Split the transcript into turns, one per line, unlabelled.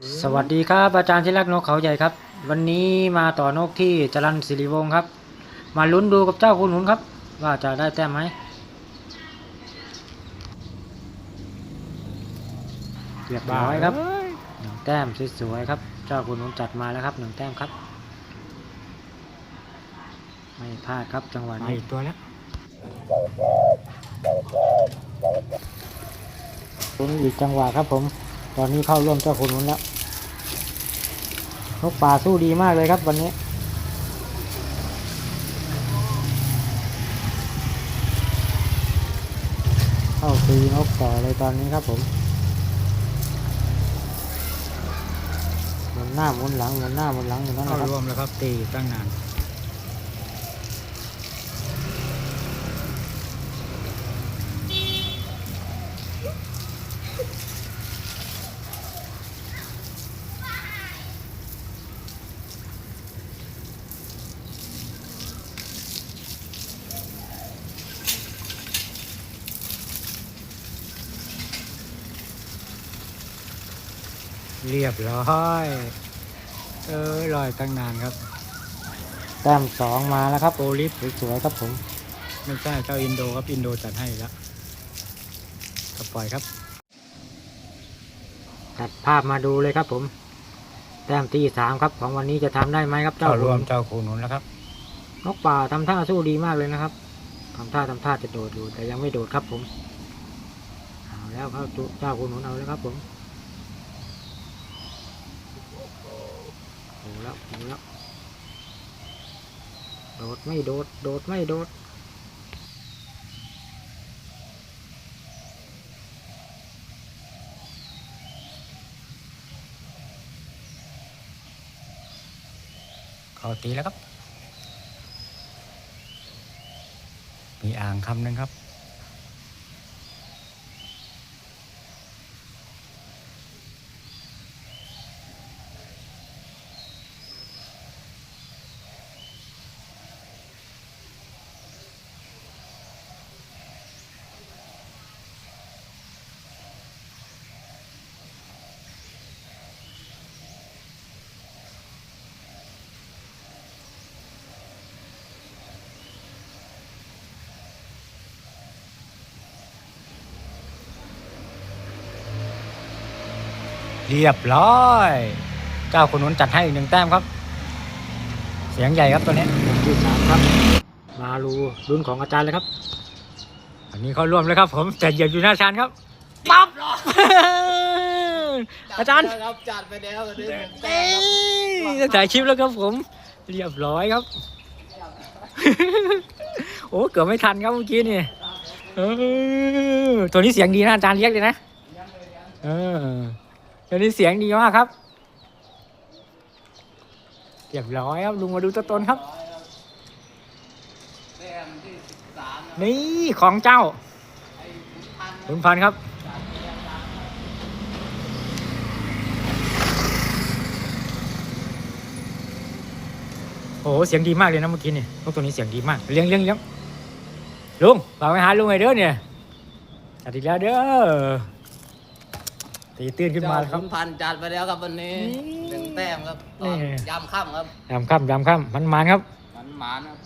สวัสดีครับอาจารย์ที่รักนกเขาใหญ่ครับ วันนี้มาต่อนกที่จรันสิริวงศ์ครับ มาลุ้นดูกับเจ้าคุณหนุนครับ ว่าจะได้แต้มไหมเรียบร้อยครับหนึ่งแต้มสวยๆครับ เจ้าคุณหนุนจัดมาแล้วครับหนึ่งแต้มครับ ไม่พลาดครับจังหวะ
มา
นี้
อีกตัวแล้ว
ลุ้นอีกจังหวะครับผม ตอนนี้เข้าร่วมเจ้าคุณหนุนแล้ว นกป่าสู้ดีมากเลยครับวันนี้เข้าตีนกต่อเลยตอนนี้ครับผมหมุนหน้าหมุนหลังหมุนหน้าหมุนหลังอยู่นั่น
เข้า
นะครับ
ร่วมแล้วครับตีตั้งนาน เรียบร้อย เออลอยตั้งนานครับ
แต้มสองมาแล้วครับ
โอลิฟ
สวยๆครับผม
ไม่ใช่เจ้าอินโดครับอินโดจัดให้แล้วก็ปล่อยครับ
ตัดภาพมาดูเลยครับผม แต้มที่สามครับของวันนี้จะทำได้ไหมครับ
เจ้า
เจ้าร
วม
คุณ
เจ้าคูนุนแล้วครับ
นกป่าทำท่าสู้ดีมากเลยนะครับทำท่าทำท่าจะโดดอยู่แต่ยังไม่โดดครับผมเอาแล้วเข้าจุเจ้าคุณหนุนเอาแล้วครับผม โอ้แล้วโอ้แล้วโดดไม่โดด โดดไม่โดด
เขาตีแล้วครับ มีอ่างคำหนึ่งครับ เรียบร้อย เจ้าคุณนุนจัดให้อีกหนึ่งแต้มครับ เสียงใหญ่ครับตัวนี้
แต้มที่สามครับ มาลูรุ่นของอาจารย์เลยครับ
อันนี้เขาร่วมแล้วครับ ผมแต่เหยียบอยู่หน้าชานครับปั๊บอาจารย์
ครับจัดไปแล้วกันด้วย
เอ้ยจะถ่ายคลิปแล้วครับผม เรียบร้อยครับ โอ้เกือบไม่ทันครับเมื่อกี้นี่เออตัวนี้เสียงดีนะอาจารย์เรียกเลยนะ เออ ตัวนี้เสียงดีมากครับเรียบร้อยครับลุงมาดูตัวตนครับ นี่ของเจ้า
ขุนพัน
พันครับ โอ้โหเสียงดีมากเลยนะเมื่อกี้เนี่นกตัวนี้เสียงดีมากเลี้ยงเลี้ยงเลี้ยงลุงฝากไปหาลุงไงเด้อเนี่ยจัดอีกแล้วเด้อ ตีตื้นขึ้นมาแล้วครับ
ขุนพันธุ์จัดไปแล้วครับวันนี้
นี่
หนึ่งแต้มครับตอน
นี่
ยามค่ำครับ
ยามค่ำยามค่ำมันมันๆครับ
มันหมานครับ